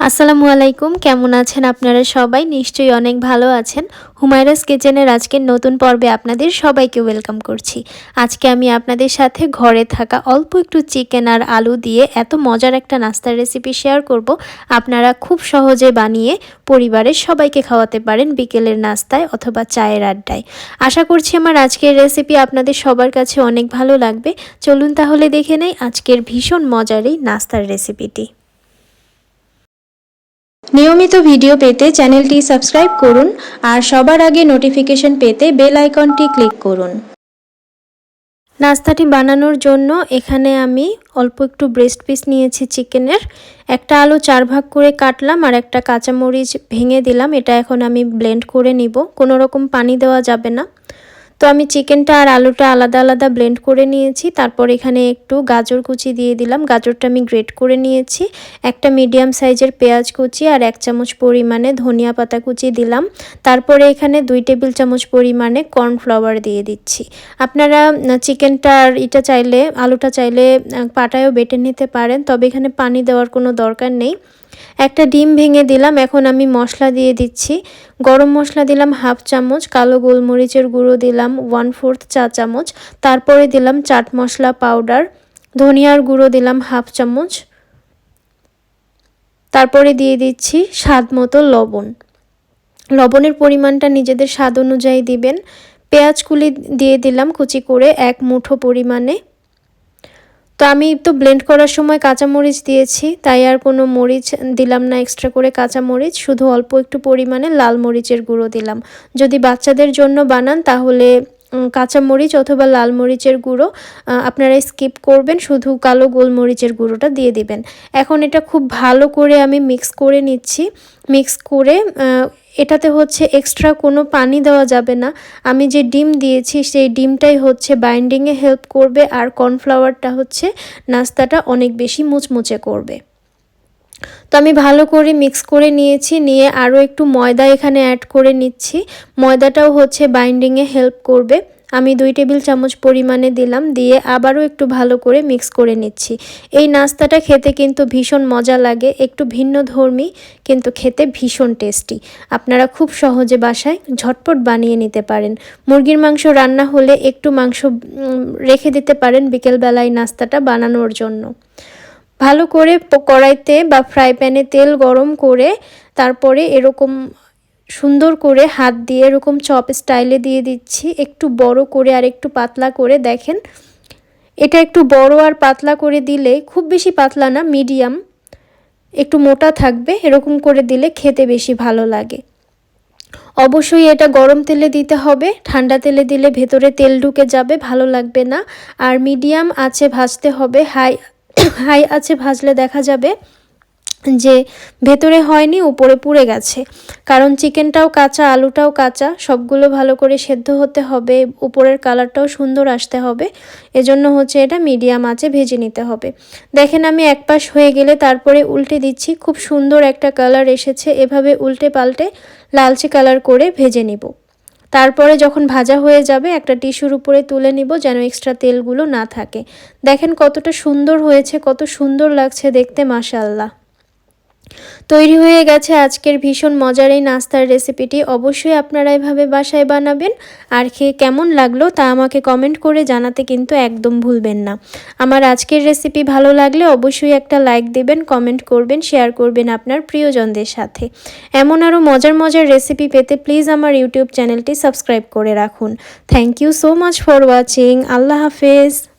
আসসালামু আলাইকুম, কেমন আছেন আপনারা সবাই? নিশ্চয়ই অনেক ভালো আছেন। হুমায়রাস কিচেনের আজকের নতুন পর্বে আপনাদের সবাইকে ওয়েলকাম করছি। আজকে আমি আপনাদের সাথে ঘরে থাকা অল্প একটু চিকেন আর আলু দিয়ে এত মজার একটা নাস্তার রেসিপি শেয়ার করব। আপনারা খুব সহজে বানিয়ে পরিবারের সবাইকে খাওয়াতে পারেন বিকেলের নাস্তায় অথবা চায়ের আড্ডায়। আশা করছি আমার আজকের রেসিপি আপনাদের সবার কাছে অনেক ভালো লাগবে। চলুন তাহলে দেখে নেই আজকের ভীষণ মজার এই নাস্তার রেসিপিটি নিয়মিত ভিডিও পেতে চ্যানেলটি সাবস্ক্রাইব করুন আর সবার আগে নোটিফিকেশন পেতে বেল আইকনটি ক্লিক করুন। নাস্তাটি বানানোর জন্য এখানে আমি অল্প একটু ব্রেস্ট পিস নিয়েছি চিকেনের। একটা আলু চার ভাগ করে কাটলাম আর একটা কাঁচামরিচ ভেঙে দিলাম। এটা এখন আমি ব্লেন্ড করে নিব। কোনো রকম পানি দেওয়া যাবে না। তো আমি চিকেনটা আর আলুটা আলাদা আলাদা ব্লেন্ড করে নিয়েছি। তারপর এখানে একটু গাজর কুচি দিয়ে দিলাম। গাজরটা আমি গ্রেট করে নিয়েছি। একটা মিডিয়াম সাইজের পেঁয়াজ কুচি আর এক চামচ পরিমাণে ধনিয়া পাতা কুচি দিলাম। তারপরে এখানে দুই টেবিল চামচ পরিমাণে কর্নফ্লাওয়ার দিয়ে দিচ্ছি। আপনারা চিকেনটা আর এটা চাইলে, আলুটা চাইলে পাটায়ও বেটে নিতে পারেন। তবে এখানে পানি দেওয়ার কোনো দরকার নেই। একটা ডিম ভেঙে দিলাম, এখন আমি মশলা দিয়ে দিচ্ছি। গরম মশলা দিলাম হাফ চামচ, কালো গোলমরিচের গুঁড়ো দিলাম ওয়ান ফোর্থ চা চামচ, তারপরে দিলাম চাট মশলা পাউডার, ধনিয়ার গুঁড়ো দিলাম হাফ চামচ। তারপরে দিয়ে দিচ্ছি স্বাদ মতো লবণ। লবণের পরিমাণটা নিজেদের স্বাদ অনুযায়ী দিবেন। পেঁয়াজ কুলি দিয়ে দিলাম কুচি করে এক মুঠো পরিমাণে। তো আমি তো ব্লেন্ড করার সময় কাঁচা মরিচ দিয়েছি, তাই আর কোনো মরিচ দিলাম না এক্সট্রা করে কাঁচা মরিচ শুধু অল্প একটু পরিমাণে লাল মরিচের গুঁড়ো দিলাম। যদি বাচ্চাদের জন্য বানান তাহলে কাঁচা মরিচ অথবা লাল মরিচের গুঁড়ো আপনারা স্কিপ করবেন, শুধু কালো গোলমরিচের গুঁড়োটা দিয়ে দিবেন। এখন এটা খুব ভালো করে আমি মিক্স করে নিচ্ছি। মিক্স করে এটাতে হচ্ছে এক্সট্রা কোনো পানি দেওয়া যাবে না। আমি যে ডিম দিয়েছি, সেই ডিমটাই হচ্ছে বাইন্ডিংয়ে হেল্প করবে আর কর্নফ্লাওয়ারটা হচ্ছে নাস্তাটা অনেক বেশি মুচমুচে করবে। তো আমি ভালো করে মিক্স করে নিয়েছি, নিয়ে আরও একটু ময়দা এখানে অ্যাড করে নিচ্ছি। ময়দাটাও হচ্ছে বাইন্ডিংয়ে হেল্প করবে। আমি দুই টেবিল চামচ পরিমাণে দিলাম, দিয়ে আবারও একটু ভালো করে মিক্স করে নিচ্ছি। এই নাস্তাটা খেতে কিন্তু ভীষণ মজা লাগে, একটু ভিন্ন ধর্মী, কিন্তু খেতে ভীষণ টেস্টি। আপনারা খুব সহজে বাসায় ঝটপট বানিয়ে নিতে পারেন। মুরগির মাংস রান্না হলে একটু মাংস রেখে দিতে পারেন বিকেলবেলায় নাস্তাটা বানানোর জন্য। ভালো করে কড়াইতে বা ফ্রাই প্যানে তেল গরম করে তারপরে এরকম সুন্দর করে হাত দিয়ে এরকম চপ স্টাইলে দিয়ে দিচ্ছি। একটু বড় করে আর একটু পাতলা করে দেখেন। এটা একটু বড় আর পাতলা করে দিলে, খুব বেশি পাতলা না, মিডিয়াম। একটু মোটা থাকবে, এরকম করে দিলে খেতে বেশি ভালো লাগে। অবশ্যই এটা গরম তেলে দিতে হবে। ঠান্ডা তেলে দিলে ভেতরে তেল ঢুকে যাবে, ভালো লাগবে না। আর মিডিয়াম আছে ভাজতে হবে, হাই হাই আছে ভাজলে দেখা যাবে যে ভেতরে হয়নি, উপরে পুড়ে গেছে। কারণ চিকেনটাও কাঁচা, আলুটাও কাঁচা, সবগুলো ভালো করে সেদ্ধ হতে হবে, উপরের কালারটাও সুন্দর আসতে হবে। এজন্য হচ্ছে এটা মিডিয়াম আছে ভেজে নিতে হবে। দেখেন আমি এক পাশ হয়ে গেলে তারপরে উল্টে দিচ্ছি, খুব সুন্দর একটা কালার এসেছে। এভাবে উল্টে পাল্টে লালচে কালার করে ভেজে নিব। তারপরে যখন ভাজা হয়ে যাবে, একটা টিস্যুর উপরে তুলে নিব যেন এক্সট্রা তেলগুলো না থাকে। দেখেন কতটা সুন্দর হয়েছে, কত সুন্দর লাগছে দেখতে মাশাল্লাহ তৈরি হয়ে গেছে আজকের ভীষণ মজার এই নাস্তার রেসিপিটি। অবশ্যই আপনারা এভাবে বাসায় বানাবেন। আর খেয়ে কেমন লাগল তা আমাকে কমেন্ট করে জানাতে কিন্তু একদম ভুলবেন না। আমার আজকের রেসিপি ভালো লাগলে অবশ্যই একটা লাইক দেবেন, কমেন্ট করবেন, শেয়ার করবেন আপনার প্রিয়জনদের সাথে। এমন আরও মজার মজার রেসিপি পেতে প্লিজ আমার ইউটিউব চ্যানেলটি সাবস্ক্রাইব করে রাখুন। Thank you so much for watching. আল্লাহ হাফেজ।